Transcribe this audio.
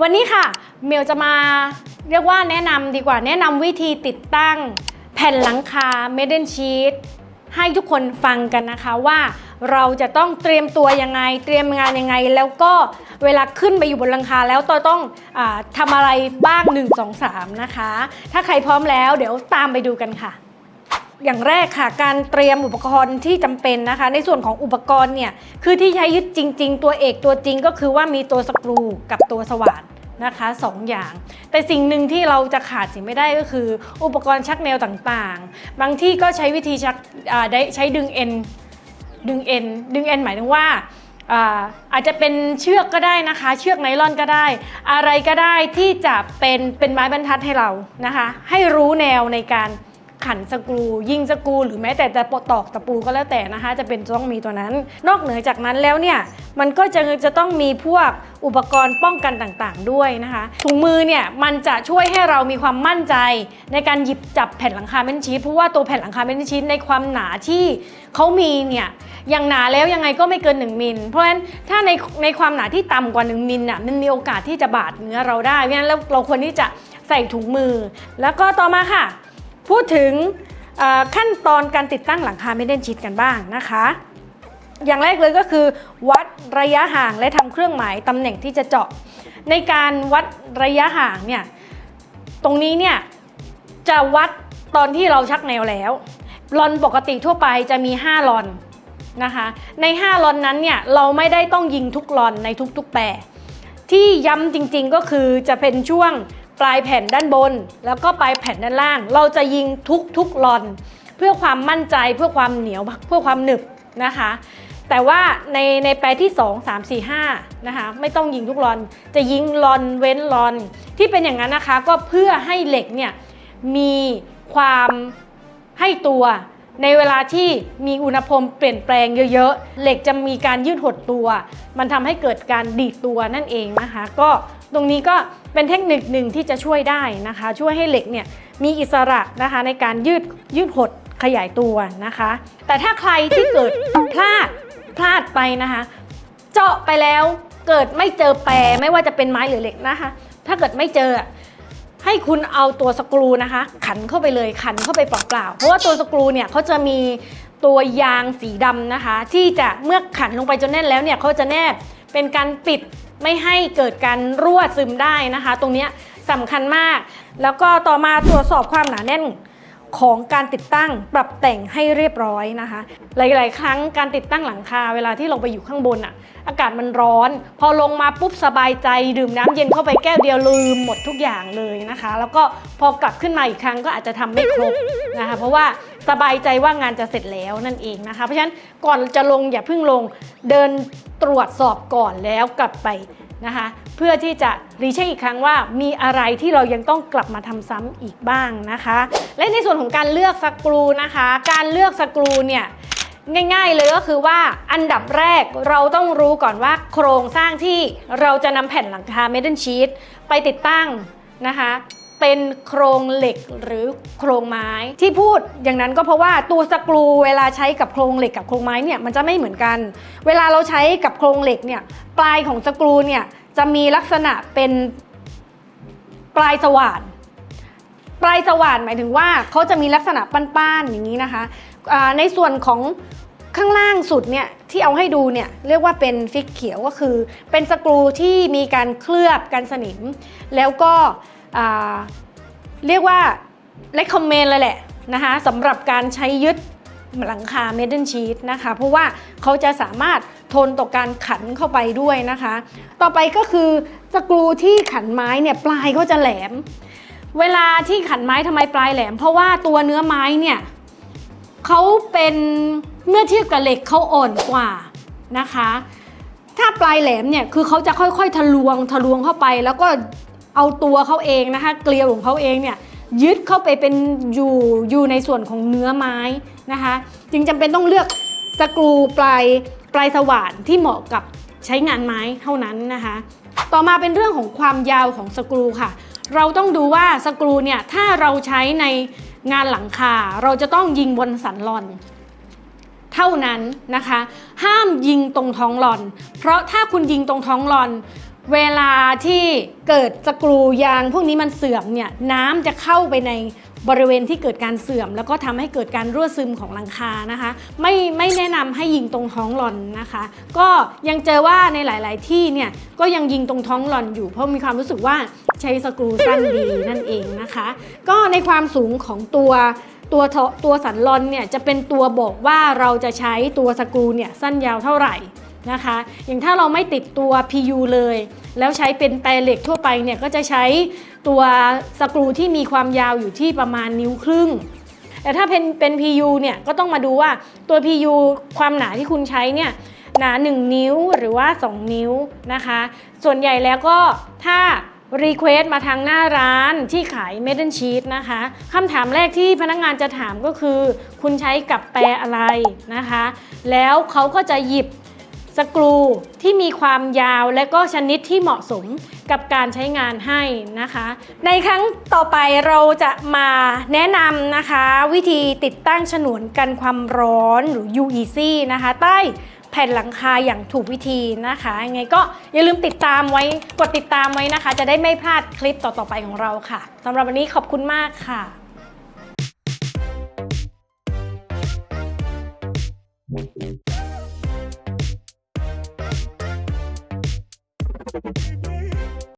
วันนี้ค่ะเมลจะมาเรียกว่าแนะนำดีกว่าแนะนำวิธีติดตั้งแผ่นหลังคา Made in Sheet ให้ทุกคนฟังกันนะคะว่าเราจะต้องเตรียมตัวยังไง เตรียมงานยังไง แล้วก็เวลาขึ้นไปอยู่บนหลังคาแล้วตัวต้องอทำอะไรบ้าง 1 2 3 นะคะ ถ้าใครพร้อมแล้วเดี๋ยวตามไปดูกันค่ะ อย่างแรกค่ะ การเตรียมอุปกรณ์ที่จำเป็นนะคะ ในส่วนของอุปกรณ์เนี่ย คือที่ใช้ยึดจริง ๆ ตัวเอกตัวจริงก็คือว่ามีตัวสกรูกับตัวสว่านนะคะสองอย่าง แต่สิ่งหนึ่งที่เราจะขาดสิ่งไม่ได้ก็คือ อุปกรณ์ชักแนวต่างๆ บางที่ก็ใช้วิธีชักอ่าได้ใช้ดึงเอ็นดึงเอ็นดึงเอ็นหมายถึงว่าอ่าอาจจะเป็นเชือกก็ได้นะคะ เชือกไนลอนก็ได้ อะไรก็ได้ที่จะเป็นเป็นไม้บรรทัดให้เรานะคะ ให้รู้แนวในการ ขันสกรูยิงสกรูหรือแม้แต่จะปตอกตะปูก็แล้วแต่นะคะ จะเป็นต้องมีตัวนั้น นอกเหนือจากนั้นแล้วเนี่ยมันก็จะจะต้องมีพวกอุปกรณ์ป้องกันต่างๆ ด้วยนะคะถุงมือเนี่ยมันจะช่วยให้เรามีความมั่นใจ ในการหยิบจับแผ่นหลังคาเมนชีสเพราะว่าตัวแผ่นหลังคาเมนชีสในความหนาที่เขามีเนี่ยอย่างหนาแล้วยังไงก็ไม่เกิน 1มิล เพราะฉะนั้นถ้าในในความหนาที่ต่ำกว่า 1มิลน่ะมันมีโอกาสที่จะบาดเนื้อเราได้เพราะฉะนั้นเราควรที่จะใส่ถุงมือ แล้วก็ต่อมาค่ะ พูดถึงขั้นตอนการติดตั้งหลังคาไม่เด่นชิดกันบ้างนะคะ อย่างแรกเลยก็คือวัดระยะห่างและทำเครื่องหมายตำแหน่งที่จะเจาะ ในการวัดระยะห่างเนี่ยตรงนี้เนี่ยจะวัดตอนที่เราชักแนวแล้วลอนปกติทั่วไปจะมี 5ลอนนะคะใน 5ลอนนั้นเนี่ยเราไม่ได้ต้องยิงทุกลอนในทุกๆแปรที่ย้ำจริงๆก็คือจะเป็นช่วง ปลายแผ่นด้านบน แล้วก็ปลายแผ่นด้านล่าง เราจะยิงทุกๆลอน เพื่อความมั่นใจเพื่อความเหนียวเพื่อความหนึบนะคะ แต่ว่าในในแปรที่ 2 3 4 5นะคะไม่ต้องยิงทุกลอน จะยิงลอนเว้นลอน ที่เป็นอย่างนั้นนะคะก็เพื่อให้เหล็กเนี่ยมีความให้ตัว ในเวลาที่มีอุณหภูมิเปลี่ยนแปลงเยอะๆ เหล็กจะมีการยืดหดตัว มันทำให้เกิดการดีดตัวนั่นเองนะคะ ก็ตรงนี้ก็เป็นเทคนิคหนึ่งที่จะช่วยได้นะคะ ช่วยให้เหล็กเนี่ยมีอิสระนะคะในการยืดยืดหดขยายตัวนะคะ แต่ถ้าใครที่เกิดพลาดพลาดไปนะคะ เจาะไปแล้วเกิดไม่เจอแปรไม่ว่าจะเป็นไม้หรือเหล็กนะคะ ถ้าเกิดไม่เจอ ให้คุณเอาตัวสกรูนะคะ ขันเข้าไปเลยขันเข้าไปเปล่าๆเพราะว่าตัวสกรูเนี่ยเขาจะมีตัวยางสีดำนะคะ ที่จะเมื่อขันลงไปจนแน่นแล้วเนี่ยเขาจะแนบเป็นการปิดไม่ให้เกิดการรั่วซึมได้นะคะ ตรงนี้สำคัญมาก แล้วก็ต่อมาตรวจสอบความหนาแน่น ของการติดตั้งปรับแต่งให้เรียบร้อยนะคะ หลาย ๆ ครั้งการติดตั้งหลังคาเวลาที่ลงไปอยู่ข้างบนอะอากาศมันร้อน พอลงมาปุ๊บสบายใจ ดื่มน้ำเย็นเข้าไปแก้วเดียวลืมหมดทุกอย่างเลยนะคะ แล้วก็พอกลับขึ้นมาอีกครั้งก็อาจจะทำไม่ครบนะคะเพราะว่าสบายใจว่างานจะเสร็จแล้วนั่นเองนะคะ เพราะฉะนั้นก่อนจะลงอย่าเพิ่งลงเดินตรวจสอบก่อนแล้วกลับไปนะคะ เพื่อที่จะรีเช็คอีกครั้งว่ามีอะไรที่เรายังต้องกลับมาทำซ้ำอีกบ้างนะคะ และในส่วนของการเลือกสกรูนะคะ การเลือกสกรูเนี่ยง่ายๆเลยก็คือว่าอันดับแรกเราต้องรู้ก่อนว่าโครงสร้างที่เราจะนำแผ่นหลังคา m e d a l Sheet ไปติดตั้งนะคะ เป็นโครงเหล็กหรือโครงไม้ ที่พูดอย่างนั้นก็เพราะว่าตัวสกรูเวลาใช้กับโครงเหล็กกับโครงไม้เนี่ยมันจะไม่เหมือนกัน เวลาเราใช้กับโครงเหล็กเนี่ยปลายของสกรูเนี่ยจะมีลักษณะเป็นปลายสว่านปลายสว่านหมายถึงว่าเขาจะมีลักษณะป้านๆอย่างนี้นะคะในส่วนของข้างล่างสุดเนี่ยที่เอาให้ดูเนี่ยเรียกว่าเป็นฟิกเขียวก็คือ เป็นสกรูที่มีการเคลือบกันสนิม แล้วก็ เรียกว่า recommend เลยแหละนะคะสำหรับการใช้ยึดหลังคา m e d a l Sheet นะคะ เพราะว่าเขาจะสามารถทนต่อการขันเข้าไปด้วยนะคะ ต่อไปก็คือสกรูที่ขันไม้เนี่ยปลายเขาจะแหลม เวลาที่ขันไม้ทำไมปลายแหลม เพราะว่าตัวเนื้อไม้เนี่ยเขาเป็นเมื่อเทียบกับเหล็กเขาอ่อนกว่านะคะ ถ้าปลายแหลมเนี่ยคือเขาจะค่อยๆ ทะลวงทะลวงเข้าไปแล้วก็ เอาตัวเขาเองนะคะ เกลียวของเขาเองเนี่ยยึดเข้าไปเป็นอยู่อยู่ในส่วนของเนื้อไม้นะคะ จึงจำเป็นต้องเลือกสกรูปลายปลายสว่านที่เหมาะกับใช้งานไม้เท่านั้นนะคะ ต่อมาเป็นเรื่องของความยาวของสกรูค่ะ เราต้องดูว่าสกรูเนี่ยถ้าเราใช้ในงานหลังคาเราจะต้องยิงบนสันหลอน เท่านั้นนะคะ ห้ามยิงตรงท้องหลอน เพราะถ้าคุณยิงตรงท้องหลอน เวลาที่เกิดสกรูยางพวกนี้มันเสื่อมเนี่ยน้ำจะเข้าไปในบริเวณที่เกิดการเสื่อม แล้วก็ทำให้เกิดการรั่วซึมของหลังคานะคะ ไม่ไม่แนะนำให้ยิงตรงท้องหล่อนนะคะ ก็ยังเจอว่าในหลาย ๆ ที่เนี่ยก็ยังยิงตรงท้องหล่อนอยู่ เพราะมีความรู้สึกว่าใช้สกรูสั้นดีนั่นเองนะคะ ก็ในความสูงของตัวตัวตัวสันลอนเนี่ยจะเป็นตัวบอกว่าเราจะใช้ตัวสกรูเนี่ยสั้นยาวเท่าไหร่ นะคะ อย่างถ้าเราไม่ติดตัว PU เลย แล้วใช้เป็นแปรเหล็กทั่วไปเนี่ยก็จะใช้ตัวสกรูที่มีความยาวอยู่ที่ประมาณนิ้วครึ่ง แต่ถ้าเป็นเป็น PU เนี่ยก็ต้องมาดูว่าตัว PU ความหนาที่คุณใช้เนี่ยหนา 1 นิ้วหรือว่า 2 นิ้วนะคะ ส่วนใหญ่แล้วก็ถ้ารีเควสมาทางหน้าร้านที่ขายเมด e นชีสนะคะคำถามแรกที่พนักงานจะถามก็คือ คุณใช้กับแปรอะไรนะคะ แล้วเขาก็จะหยิบ สกรูที่มีความยาวและก็ชนิดที่เหมาะสมกับการใช้งานให้นะคะ ในครั้งต่อไปเราจะมาแนะนำนะคะ วิธีติดตั้งฉนวนกันความร้อนหรือ UEC นะคะ ใต้แผ่นหลังคาอย่างถูกวิธีนะคะยังไงก็อย่าลืมติดตามไว้กดติดตามไว้นะคะ จะได้ไม่พลาดคลิปต่อๆไปของเราค่ะสำหรับวันนี้ขอบคุณมากค่ะ